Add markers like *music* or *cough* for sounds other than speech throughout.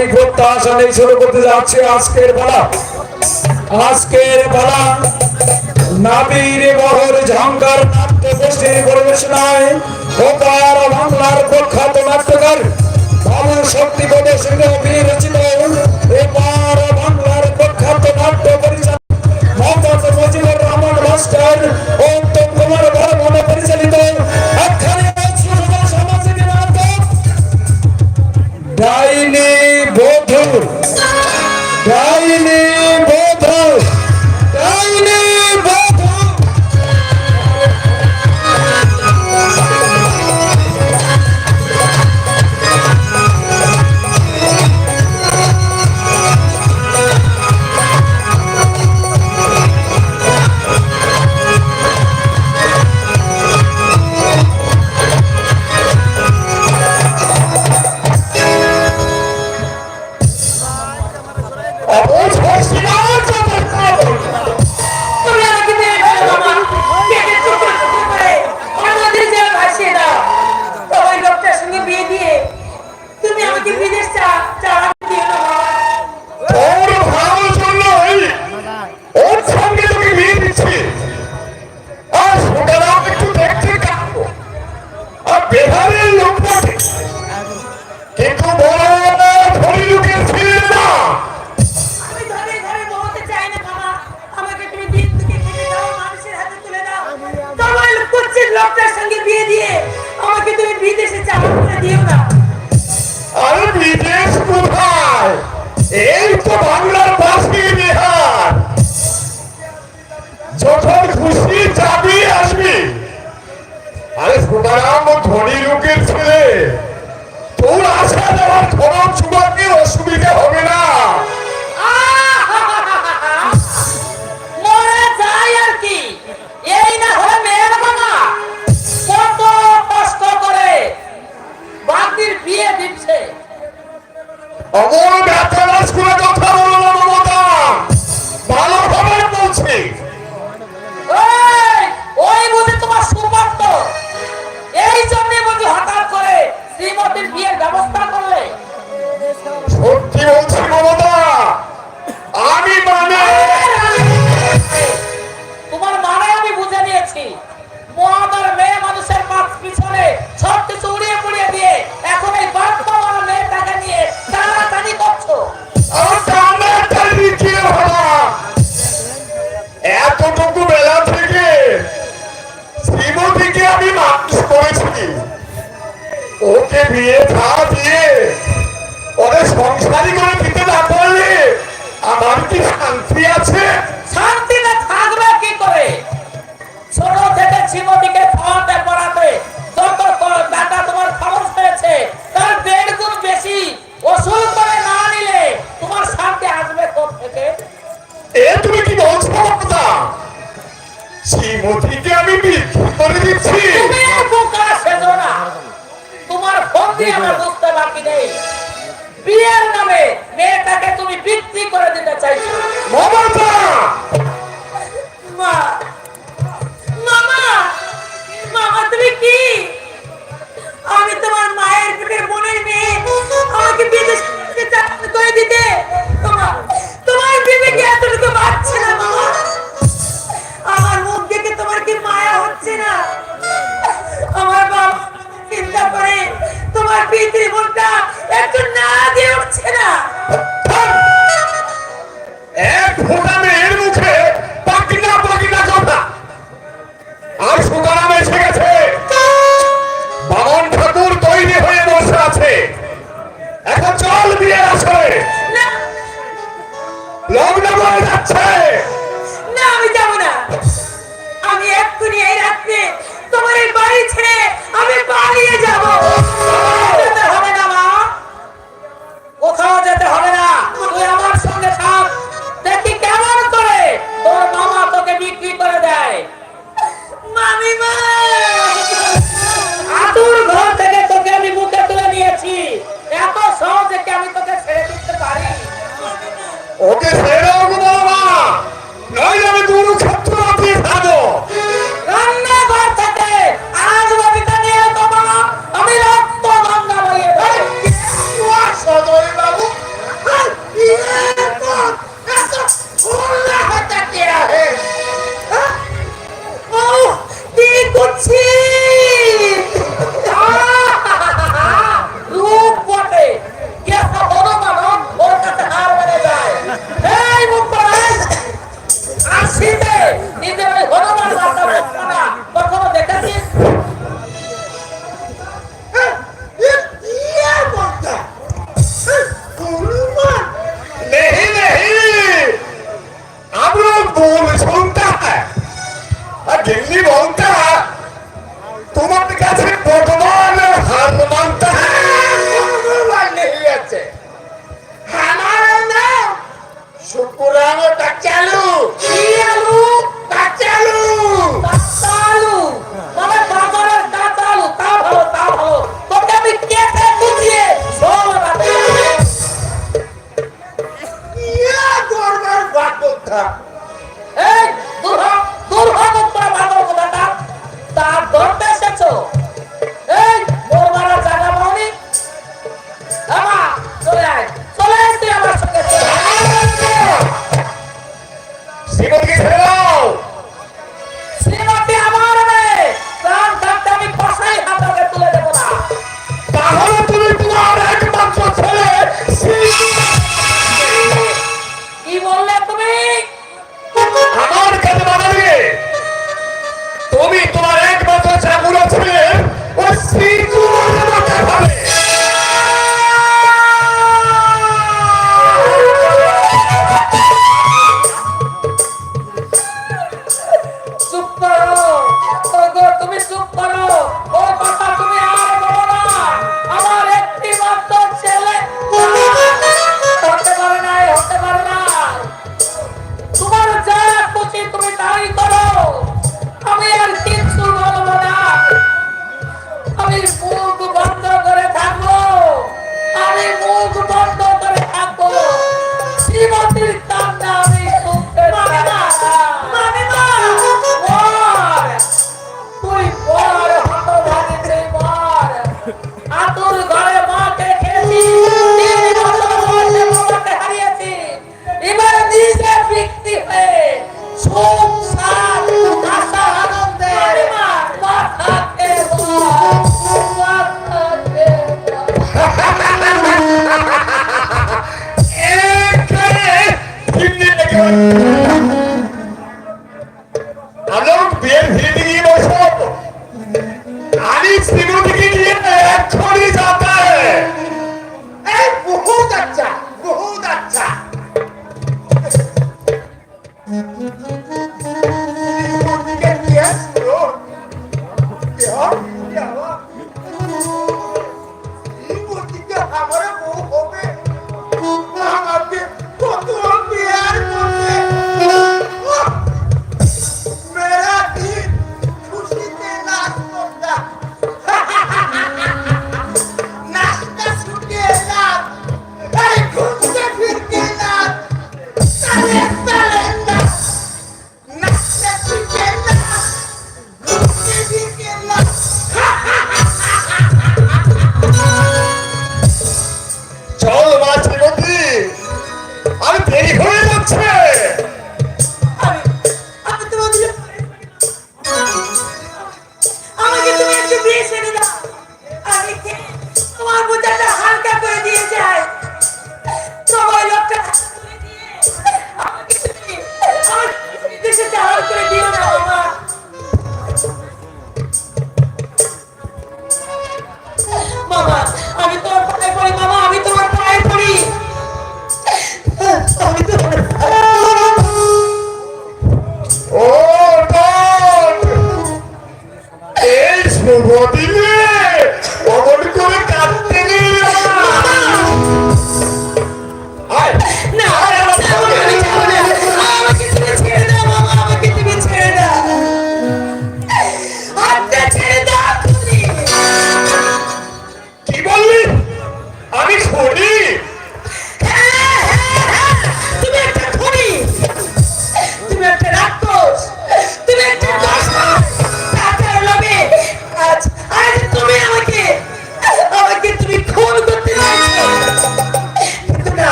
এই প্রত্যাশা নেই শুরু করতে যাচ্ছে আজকের বেলা আজকের বেলা নাবির বহর ঝঙ্কার নাট্য গোষ্ঠীর পরিবেশনায় ওপার বাংলার প্রখ্যাত নাট্যকার? বাবু শক্তি প্রদর্শনী বিরচিত এপার বাংলার প্রখ্যাত নাট্য পরিচালক মোহাম্মদ মজিবুর রহমান মাস্টার। ও উত্তম কুমার বর্মন পরিচালিত। ডাইনি বধূ ডাইনি বধূ ডাইনি বিদেশে চাকরি করে দিও না। আরে বিদেশ কোথায়? এই তো বাংলার পাশে বিহার। যখন খুশি যাবি আসবি। আরে সুতারাম ধনী লোকের ছেলে, তোর আশা দেওয়ার খরচ সুবাকে অসুবিধা হবে না। নাতির বিয়ে দিচ্ছে। অবর ব্যথা করে কথা বলো চাইছি তেমনি বলতে হয়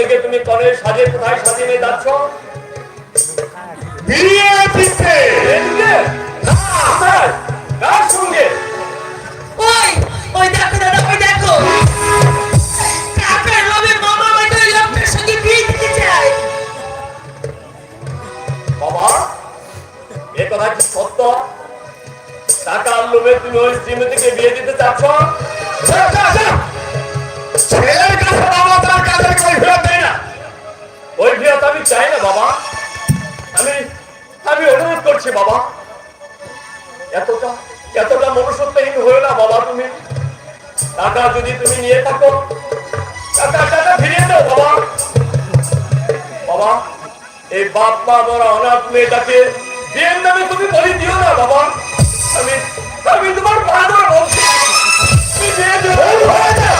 থেকে তুমি কলের সাজে কোথায় সাজিয়ে নিয়ে যাচ্ছ? বিয়ে দিতে। না, সঙ্গে? ওই ওই দেখো দাদা ওই দেখো। টাকার লোভে মামা আমাকে লোকটার সঙ্গে বিয়ে দিতে চায়। বাবা এ কথা কি সত্য? টাকার লোভে তুমি ওই শ্রীমতীকে বিয়ে দিতে চাচ্ছ? যা, যা, যা। ছেলের কাছে বাবা ফেরত আমি বাবা। তুমি। টাকা তোমার পা বলছি। বিয়ে দিও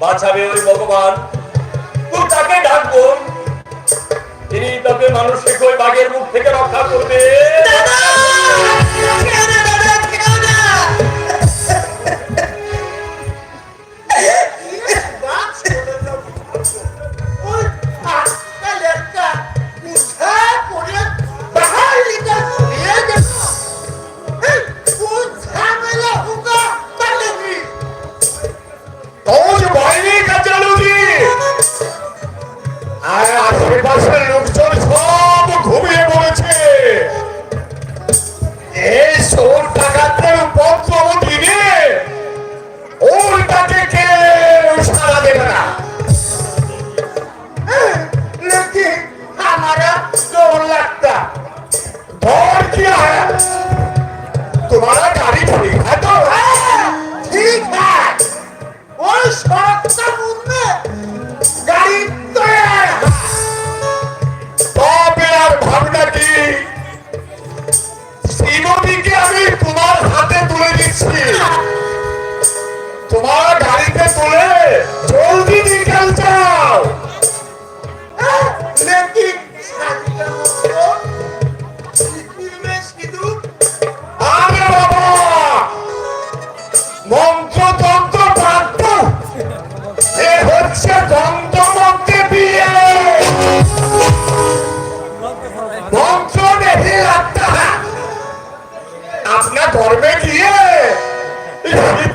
বাঁচাবে ওই ভগবান। তুই তাকে ডাকবো। তিনি তাকে মানুষকে ওই বাঘের মুখ থেকে রক্ষা করবে? দাদা! क्या है? तुम्हारा Yeah. *laughs*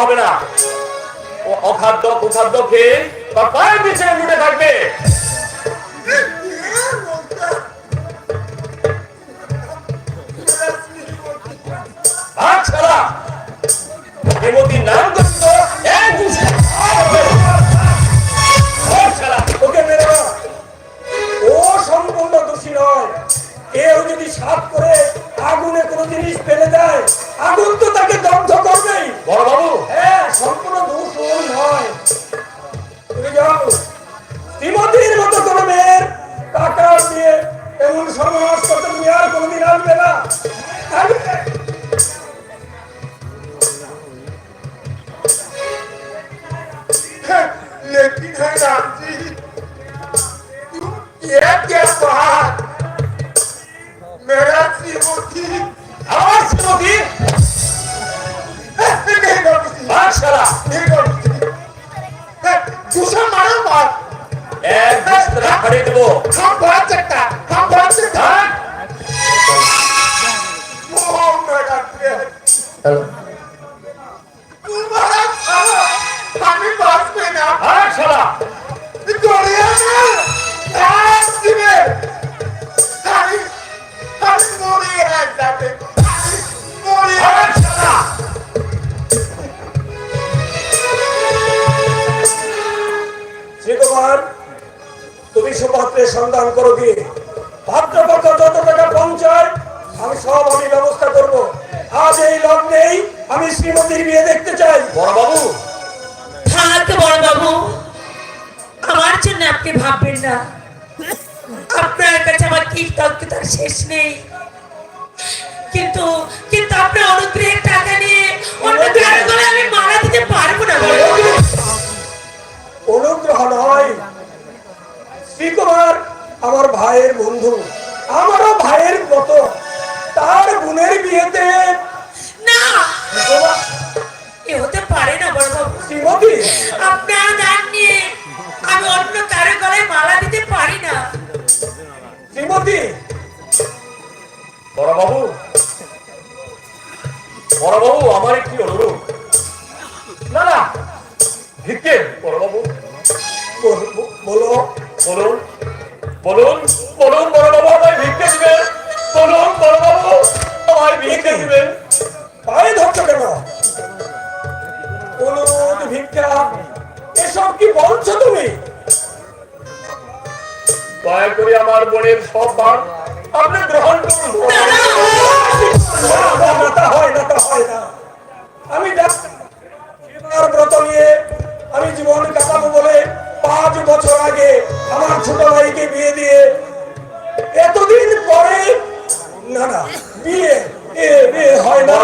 হবে না। ও অখাদ্য, কুখাদ্য খেয়ে তার পায়ের পিছনে লুটে থাকবে। ও নয়। কেউ যদি সাত করে আগুনে কোনো জিনিস ফেলে দেয় আগুন তো তাকে দগ্ধ করবেই বড় বাবু হ্যাঁ সম্পূর্ণ দোষ ওর নয় তুমি যাও শ্রীমতির মতো কোনো মেয়ের টাকা দিয়ে এমন সর্বনাশ করতে তুমি আর কোনোদিন আসবে না আসবে? लेकिन है राम जी ये क्या बात मेरा श्रीमती আমার শ্রীমতি नहीं ভাষারা নির্ভর দুশো মারার পর এক দুশো করে দেবো। থাম হ্যাঁ? না। আর শালা দৌড়িয়ে না হ্যাঁ, দিবে। আমি শ্রীকুমার তুমি সুপাত্রের সন্ধান করো গিয়ে। পাত্রপক্ষ যত টাকা পৌঁছায় আমি সব আমি ব্যবস্থা করব। আজ এই লগ্নেই আমি শ্রীমতির বিয়ে দেখতে চাই। বড় বাবু থাক বড় বাবু আমার জন্য আপনি ভাববেন না। আপনার কাছে আমার কৃতজ্ঞতার শেষ নেই। কিন্তু কিন্তু আপনার অনুগ্রহের টাকা নিয়ে অন্য কারও আমি মারা দিতে পারব না। অনুগ্রহ নয়। শ্রীকুমার আমার ভাইয়ের বন্ধু আমারও ভাইয়ের মতো তার বোনের বিয়েতে। না! এ হতে পারে না বড় শ্রীমতী। আপনার দান নিয়ে আমি অন্য কারও গলায় মালা দিতে পারি না। শ্রীমতী। বড় বাবু বড় বাবু আমার একটি অনুরোধ। আমার বোনের সব ভাগ আপনি হয় না হয় না। আমি। ব্রত নিয়ে আগে আমার ছোট ভাইকে বিয়ে দিয়ে এতদিন পরে না না, বিয়ে, এ বিয়ে হয় না।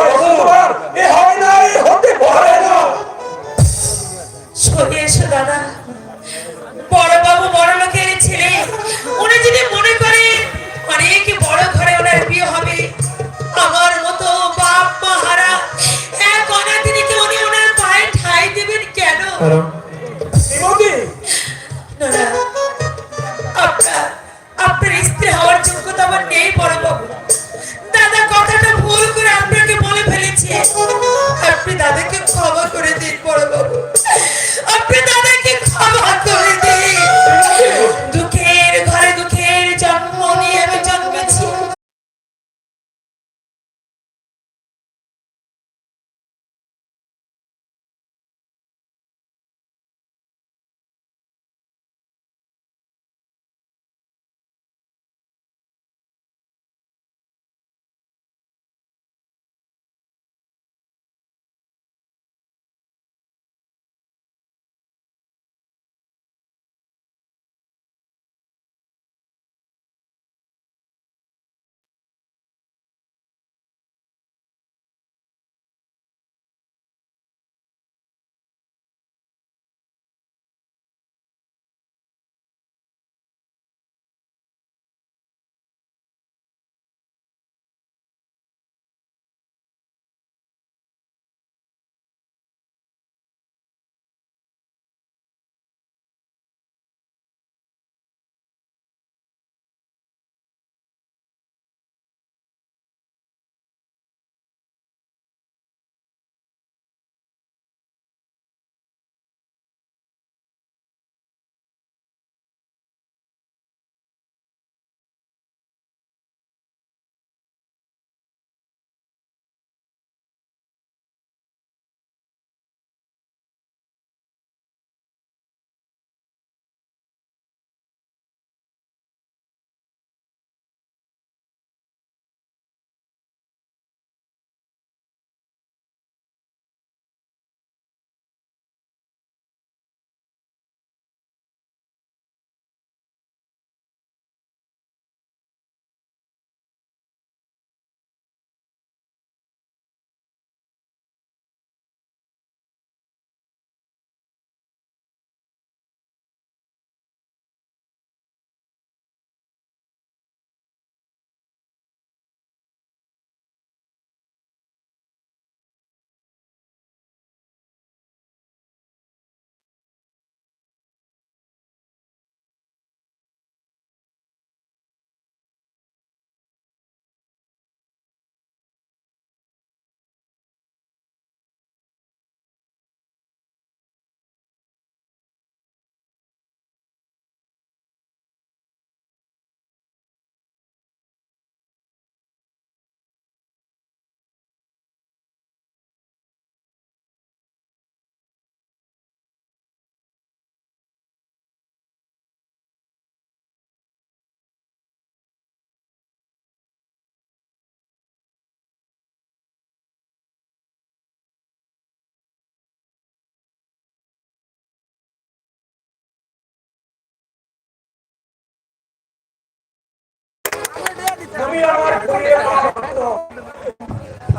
তুমি আমার ঘুরিয়ে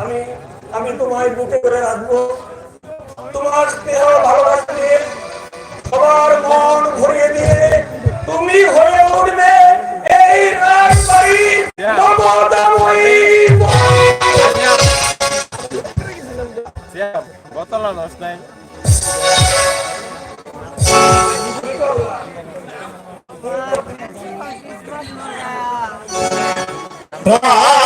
আমি আমি তোমায় বুকে করে রাখব। তোমার স্নেহ ভালোবাসা সবার মন ভরিয়ে দিয়ে তুমি হয়ে উঠবে এই রাজবাড়ি মমতাময়ী বোতল নাই। Bye.